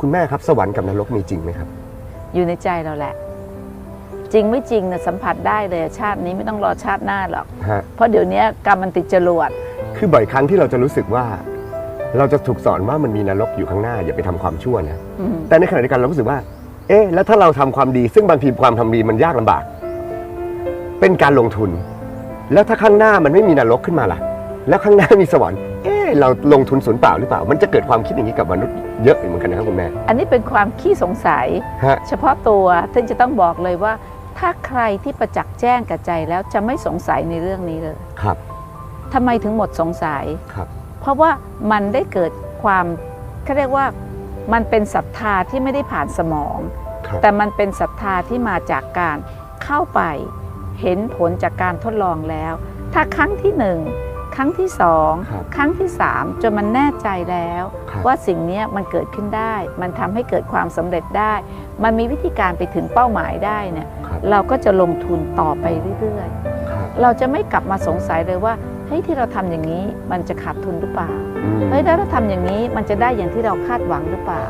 คุณแม่ครับสวรรค์กับนรกมีจริงไหมครับ อยู่ในใจเราแหละ จริงไม่จริงนะสัมผัสได้เลยชาตินี้ไม่ต้องรอชาติหน้าหรอก ฮะ เพราะเดี๋ยวนี้กรรมมันติดจรวด คือบ่อยครั้งที่เราจะรู้สึกว่า เราจะถูกสอนว่ามันมีนรกอยู่ข้างหน้าอย่าไปทำความชั่วนะ อืมแต่ในขณะเดียวกันเรารู้สึกว่า เอ๊ะ แล้วถ้าเราทำความดี ซึ่งบางทีความทำดีมันยากลำบาก เป็นการลงทุน แล้วถ้าข้างหน้ามันไม่มีนรกขึ้นมาล่ะ แล้วข้างหน้ามีสวรรค์ เอ๊ะ เราลงทุนศูนย์เปล่าหรือเปล่า มันจะเกิดความคิดอย่างนี้กับมนุษย์เยอะเหมือนกันนะครับคุณแม่ อันนี้เป็นความขี้สงสัย ฮะ เฉพาะตัวท่านจะต้องบอกเลยว่า ถ้าใครที่ประจักษ์แจ้งกับใจแล้วจะไม่สงสัยในเรื่องนี้เลยครับ ทำไมถึงหมดสงสัย ครับ เพราะว่ามันได้เกิดความเขาเรียกว่ามันเป็นศรัทธาที่ไม่ได้ผ่านสมอง ครับ แต่มันเป็นศรัทธาที่มาจากการเข้าไป เห็นผลจากการทดลองแล้ว ถ้าครั้งที่หนึ่งค รั้งที่สองครับครั้งที่สามจนมันแน่ใจแล้ว ครับ ว่าสิ่งเนี้ยมันเกิดขึ้นได้ มันทำให้เกิดความสำเร็จได้ มันมีวิธีการไปถึงเป้าหมายได้เนี่ยครับเราก็จะลงทุนต่อไปเรื่อยครับๆ เราจะไม่กลับมาสงสัยเลยว่าเฮ้ยที่เราทำอย่างนี้มันจะขาดทุนหรือเปล่าอืม เฮ้ยแล้วถ้าทำอย่างนี้มันจะได้อย่างที่เราคาดหวังหรือเปล่า